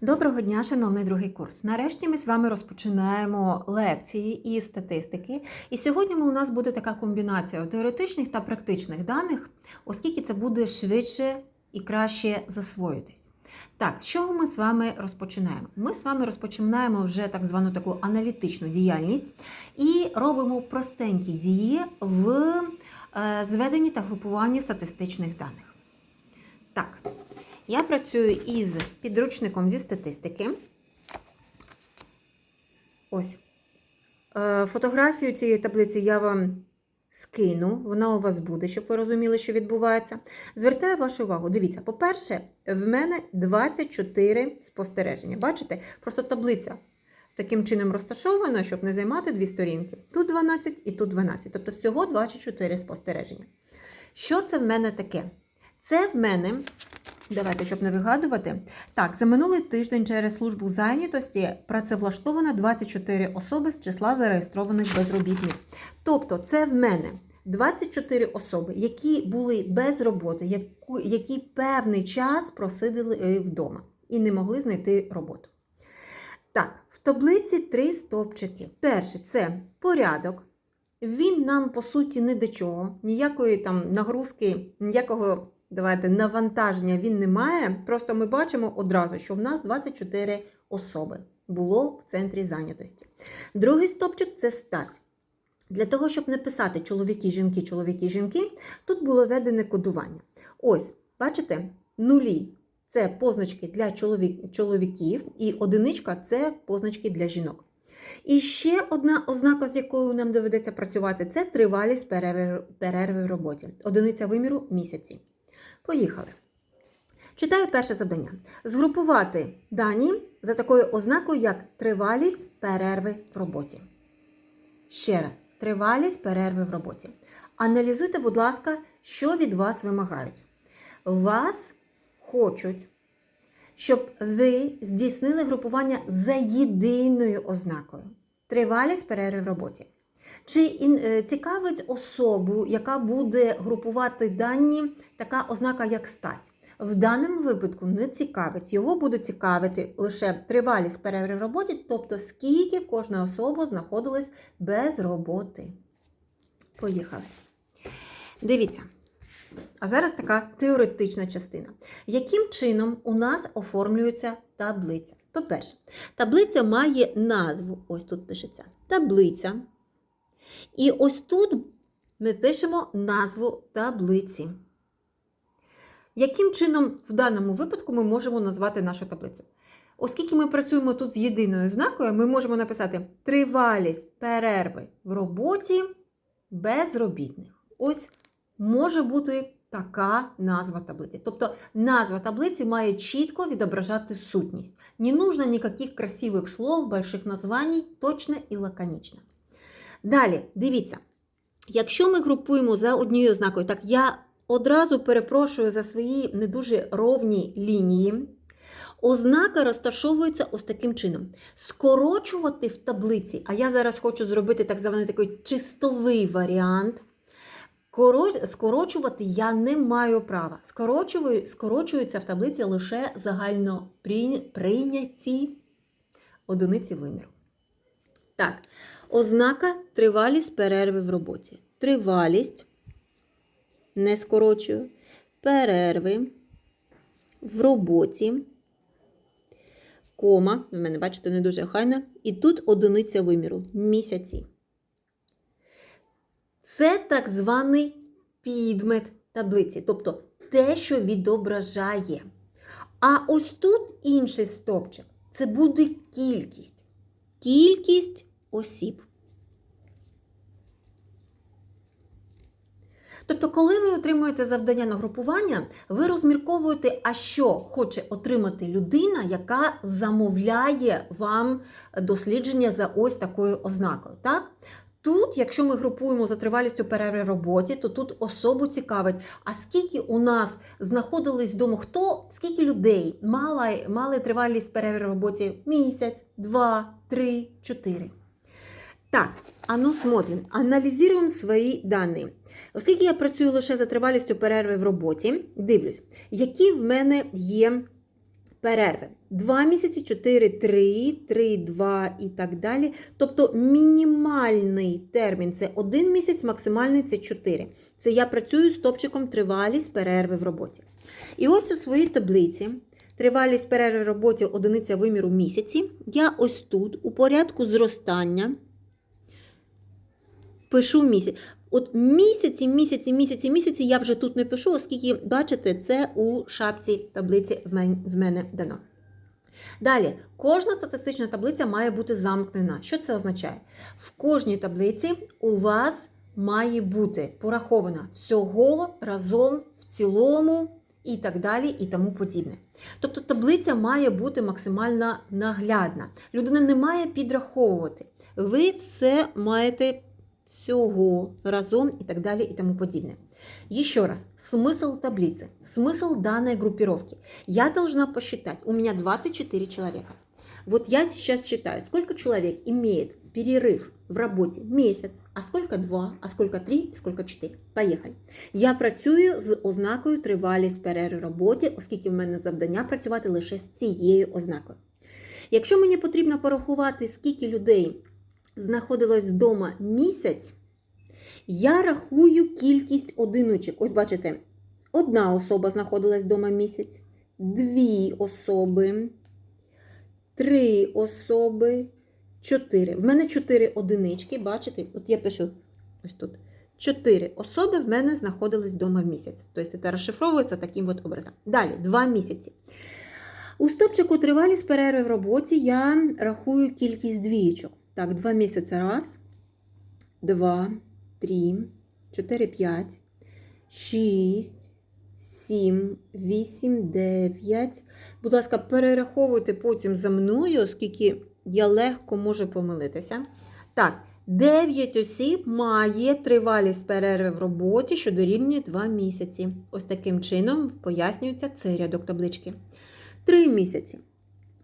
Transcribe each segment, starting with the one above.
Доброго дня, шановний другий курс. Нарешті ми з вами розпочинаємо лекції із статистики. І сьогодні у нас буде така комбінація теоретичних та практичних даних, оскільки це буде швидше і краще засвоїтись. Так, з чого ми з вами розпочинаємо? Ми з вами розпочинаємо вже так звану таку аналітичну діяльність і робимо простенькі дії в е, зведенні та групуванні статистичних даних. Я працюю із підручником зі статистики. Ось. Е, Фотографію цієї таблиці я вам скину, вона у вас буде, щоб ви розуміли, що відбувається. Звертаю вашу увагу. Дивіться, по-перше, в мене 24 спостереження. Бачите? Просто таблиця таким чином розташована, щоб не займати дві сторінки. Тут 12 і тут 12. Тобто всього 24 спостереження. Що це в мене таке? Це в мене Давайте, щоб не вигадувати. Так, за минулий тиждень через службу зайнятості працевлаштовано 24 особи з числа зареєстрованих безробітних. Тобто, це в мене 24 особи, які були без роботи, які певний час просиділи е, вдома і не могли знайти роботу. Так, в таблиці три стовпчики. Перший це порядок. Він нам, по суті, не до чого, ніякої там нагрузки, ніякого давайте, навантаження він не має. Просто ми бачимо одразу, що в нас 24 особи було в центрі зайнятості. Другий стопчик це стать. Для того, щоб не писати чоловіки, жінки, чоловіки, жінки, тут було введене кодування. Ось, бачите, нулі це позначки для чоловік, чоловіків, і одиничка це позначки для жінок. І ще одна ознака, з якою нам доведеться працювати, це тривалість перерви в роботі. Одиниця виміру місяці. Поїхали. Читаю перше завдання. Згрупувати дані за такою ознакою, як тривалість перерви в роботі. Ще раз, тривалість перерви в роботі. Аналізуйте, будь ласка, що від вас вимагають. Вас хочуть, щоб ви здійснили групування за єдиною ознакою. Тривалість перерви в роботі. Чи е, цікавить особу, яка буде групувати дані, така ознака, як стать? В даному випадку не цікавить. Його буде цікавити лише тривалість перерви в роботі, тобто скільки кожна особа знаходилась без роботи. Поїхали. Дивіться. А зараз така теоретична частина. Яким чином у нас оформлюється таблиця? По-перше, таблиця має назву. Ось тут пишеться таблиця. І ось тут ми пишемо назву таблиці. Яким чином в даному випадку ми можемо назвати нашу таблицю? Оскільки ми працюємо тут з єдиною знакою, ми можемо написати тривалість перерви в роботі безробітних. Ось може бути така назва таблиці. Тобто назва таблиці має чітко відображати сутність. Не нужно ніяких красивих слов, больших названь, точно і лаконічно. Далі, дивіться, якщо ми групуємо за однією ознакою, так я одразу перепрошую за свої не дуже ровні лінії. Ознака розташовується ось таким чином. Скорочувати в таблиці, а я зараз хочу зробити так званий такий чистовий варіант. Скорочувати я не маю права. Скорочую- Скорочуються в таблиці лише загальноприйняті прийняті одиниці виміру. Так, ознака тривалість перерви в роботі. Тривалість, не скорочую, перерви в роботі, кома, в мене, бачите, не дуже хайна, і тут одиниця виміру місяці. Це так званий підмет таблиці, тобто те, що відображає. А ось тут інший стовпчик це буде кількість. Кількість осіб. Тобто, коли ви отримуєте завдання на групування, ви розмірковуєте, а що хоче отримати людина, яка замовляє вам дослідження за ось такою ознакою. Так? Тут, якщо ми групуємо за тривалістю перерви роботі, то тут особу цікавить, а скільки у нас знаходились вдома, хто, скільки людей мали, мали тривалість перерви роботі місяць, два, три, чотири. Так, а ну смотрим, аналізуємо свої дані. Оскільки я працюю лише за тривалістю перерви в роботі, дивлюсь, які в мене є перерви. 2 місяці, 4, 3, 3, 2 і так далі. Тобто мінімальний термін це 1 місяць, максимальний це 4. Це я працюю з топчиком тривалість перерви в роботі. І ось у своїй таблиці. Тривалість перерви в роботі одиниця виміру місяці. Я ось тут, у порядку зростання, пишу місяць. От місяці, місяці, місяці, місяці я вже тут не пишу, оскільки, бачите, це у шапці таблиці в мене дано. Далі, кожна статистична таблиця має бути замкнена. Що це означає? В кожній таблиці у вас має бути порахована всього разом в цілому і так далі, і тому подібне. Тобто таблиця має бути максимально наглядна. Людина не має підраховувати. Ви все маєте всього разом и так далее и тому подобное. Еще раз, смысл таблицы, смысл данной группировки. Я должна посчитать, у меня 24 человека. Вот я сейчас считаю, сколько человек имеет перерыв в работе месяц, а сколько два, а сколько три, і сколько чотири. Поїхали. Я працюю з ознакою тривалість перерви в роботі, оскільки в мене завдання працювати лише з цією ознакою. Якщо мені потрібно порахувати, скільки людей знаходилось вдома місяць, я рахую кількість одиночок. Ось бачите, одна особа знаходилась вдома місяць, дві особи, три особи, чотири. В мене чотири одинички, бачите? От я пишу ось тут. Чотири особи в мене знаходились вдома в місяць. Тобто це розшифровується таким от образом. Далі, два місяці. У стопчику тривалість перерви в роботі я рахую кількість двієчок. Так, два місяці раз, два, три, чотири, п'ять, шість, сім, вісім, дев'ять. Будь ласка, перераховуйте потім за мною, оскільки я легко можу помилитися. Так, 9 осіб має тривалість перерви в роботі, що дорівнює 2 місяці. Ось таким чином пояснюється цей рядок таблички. 3 місяці.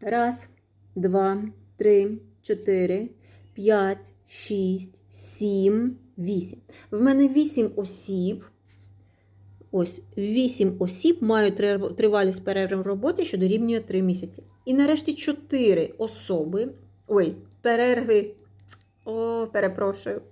Раз, два, три, чотири, п'ять, шість, сім, вісім. В мене 8 осіб. Ось 8 осіб мають тривалість перерви в роботі, що дорівнює 3 місяці. І нарешті 4 особи. Ой, перерви. О, перепрошую.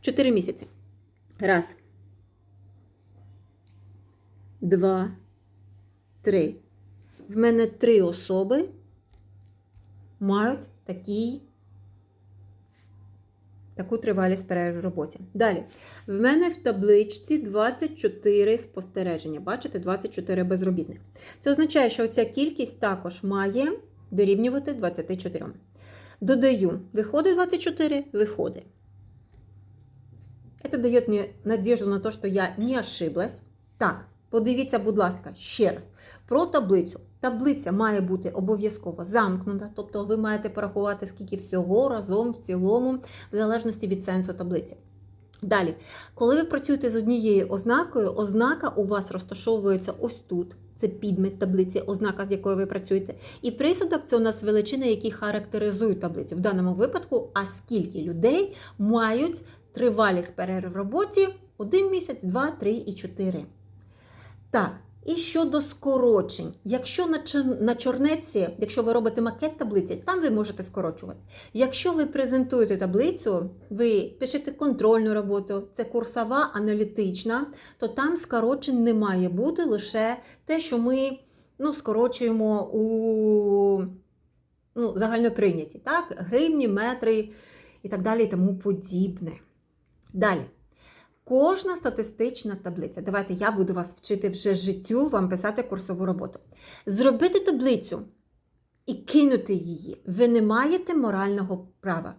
4 місяці. Раз. Два. Три. В мене три особи мають такий, таку тривалість перерви в роботі. Далі. В мене в табличці 24 спостереження. Бачите, 24 безробітних. Це означає, що ця кількість також має дорівнювати 24. Додаю, виходить 24, виходить. Это дает мне надежду на те, що я не ошиблась. Так, подивіться, будь ласка, ще раз. Про таблицю. Таблиця має бути обов'язково замкнута, тобто ви маєте порахувати, скільки всього разом в цілому, в залежності від сенсу таблиці. Далі, коли ви працюєте з однією ознакою, ознака у вас розташовується ось тут. Це підмет таблиці, ознака, з якою ви працюєте. І присудок це у нас величини, які характеризують таблицю. В даному випадку, а скільки людей мають тривалість перерви в роботі один місяць, два, три і чотири. Так, і щодо скорочень, якщо на, чорнеці, якщо ви робите макет таблиці, там ви можете скорочувати. Якщо ви презентуєте таблицю, ви пишете контрольну роботу, це курсова аналітична, то там скорочень не має бути лише те, що ми ну, скорочуємо у ну, загальноприйняті, так? гривні, метри і так далі, і тому подібне. Далі. Кожна статистична таблиця. Давайте я буду вас вчити вже життю, вам писати курсову роботу. Зробити таблицю і кинути її. Ви не маєте морального права.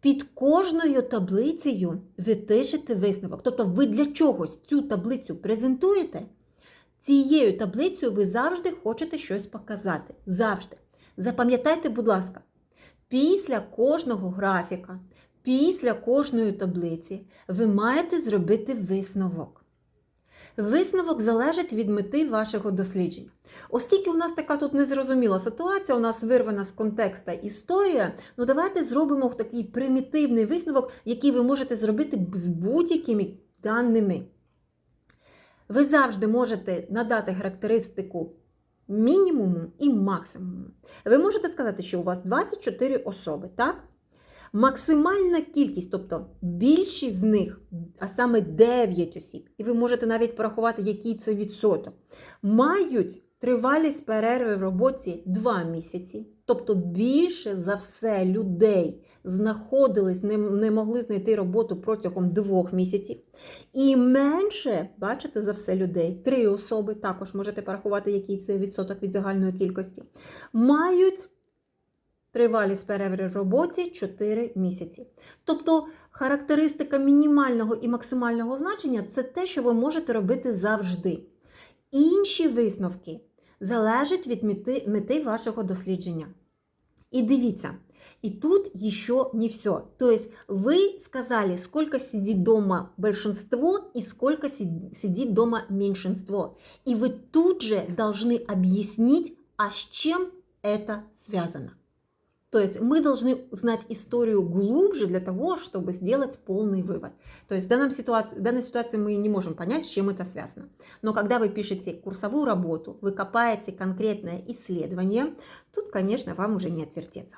Під кожною таблицею ви пишете висновок. Тобто ви для чогось цю таблицю презентуєте. Цією таблицею ви завжди хочете щось показати. Завжди. Запам'ятайте, будь ласка, після кожного графіка, після кожної таблиці ви маєте зробити висновок. Висновок залежить від мети вашого дослідження. Оскільки у нас така тут незрозуміла ситуація, у нас вирвана з контекста історія, ну давайте зробимо такий примітивний висновок, який ви можете зробити з будь-якими даними. Ви завжди можете надати характеристику мінімуму і максимуму. Ви можете сказати, що у вас 24 особи, так? Максимальна кількість, тобто більшість з них, а саме 9 осіб, і ви можете навіть порахувати, який це відсоток, мають тривалість перерви в роботі 2 місяці. Тобто більше за все людей знаходились, не, не могли знайти роботу протягом двох місяців. І менше, бачите, за все людей, три особи, також можете порахувати, який це відсоток від загальної кількості, мають тривалість перерви в роботі 4 місяці. Тобто характеристика мінімального і максимального значення це те, що ви можете робити завжди. Інші висновки залежать від мети, мети вашого дослідження. И дивіться, и тут еще не все. То есть вы сказали, сколько сидит дома большинство и сколько си- сидит дома меньшинство. И вы тут же должны объяснить, а с чем это связано. То есть мы должны знать историю глубже для того, чтобы сделать полный вывод. То есть в, данном ситуации, в данной ситуации мы не можем понять, с чем это связано. Но когда вы пишете курсовую работу, вы копаете конкретное исследование, тут, конечно, вам уже не отвертеться.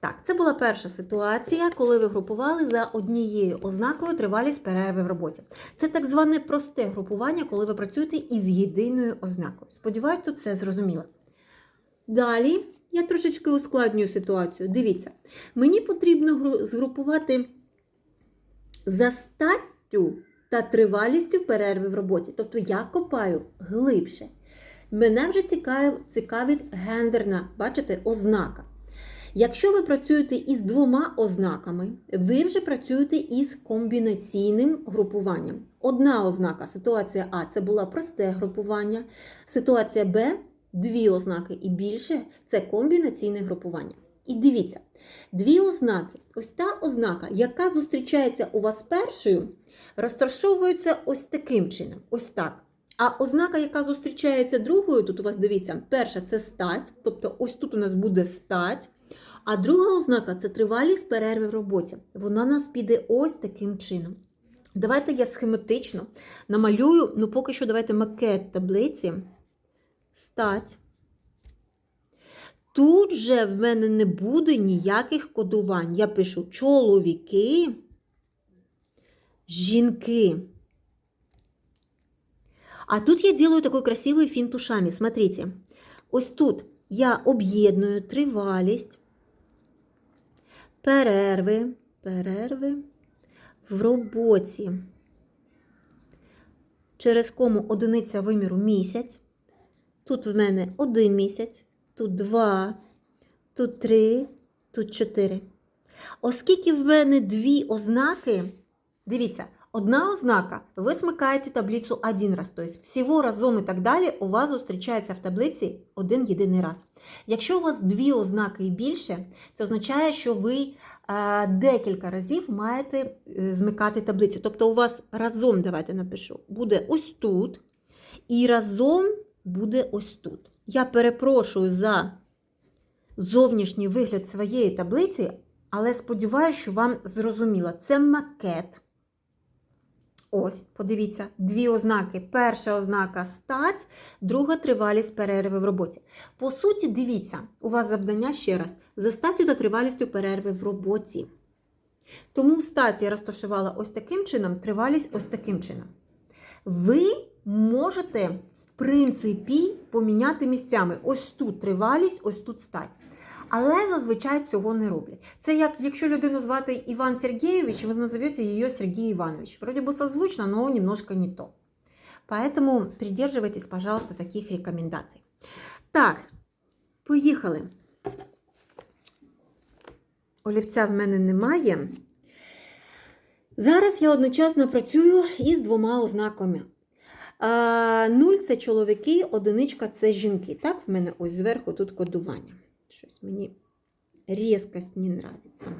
Так, це була перша ситуація, коли ви групували за однією ознакою тривалість перерви в роботі. Це так зване просте групування, коли ви працюєте із єдиною ознакою. Сподіваюсь, тут це зрозуміло. Далі я трошечки ускладнюю ситуацію. Дивіться, мені потрібно згрупувати за статтю та тривалістю перерви в роботі. Тобто я копаю глибше. Мене вже цікавить гендерна, бачите, ознака. Якщо ви працюєте із двома ознаками, ви вже працюєте із комбінаційним групуванням. Одна ознака, ситуація А, це була просте групування. Ситуація Б дві ознаки і більше це комбінаційне групування. І дивіться, дві ознаки. Ось та ознака, яка зустрічається у вас першою, розташовується ось таким чином. Ось так. А ознака, яка зустрічається другою, тут у вас дивіться, перша це стать, тобто ось тут у нас буде стать. А друга ознака це тривалість перерви в роботі. Вона нас піде ось таким чином. Давайте я схематично намалюю, ну поки що давайте макет таблиці. Стать. Тут же в мене не буде ніяких кодувань. Я пишу чоловіки, жінки. А тут я делаю такой красивый финт ушами. Смотрите. Ось тут я об'єдную тривалість, перерви, перерви в роботі. Через кому одиниця виміру місяць. Тут в мене один місяць, тут два, тут три, тут чотири. Оскільки в мене дві ознаки, дивіться, одна ознака, ви смикаєте таблицю один раз, тобто всього разом і так далі у вас зустрічається в таблиці один єдиний раз. Якщо у вас дві ознаки і більше, це означає, що ви е, декілька разів маєте е, змикати таблицю. Тобто у вас разом, давайте напишу, буде ось тут, і разом буде ось тут. Я перепрошую за зовнішній вигляд своєї таблиці, але сподіваюся, що вам зрозуміло. Це макет. Ось, подивіться, дві ознаки. Перша ознака стать, друга тривалість перерви в роботі. По суті, дивіться, у вас завдання ще раз за статтю та тривалістю перерви в роботі. Тому в статі я розташувала ось таким чином, тривалість ось таким чином. Ви можете, принципі, поміняти місцями. Ось тут тривалість, ось тут стать. Але зазвичай цього не роблять. Це як якщо людину звати Іван Сергійович, ви назовете її Сергій Іванович. Вроде бы созвучно, но немножко не то. Поэтому придерживайтесь, пожалуйста, таких рекомендаций. Так, поїхали. Олівця в мене немає. Зараз я одночасно працюю із двома ознаками. Нуль це чоловіки, одиничка це жінки. Так, в мене ось зверху тут кодування. Щось мені різкость не нравиться.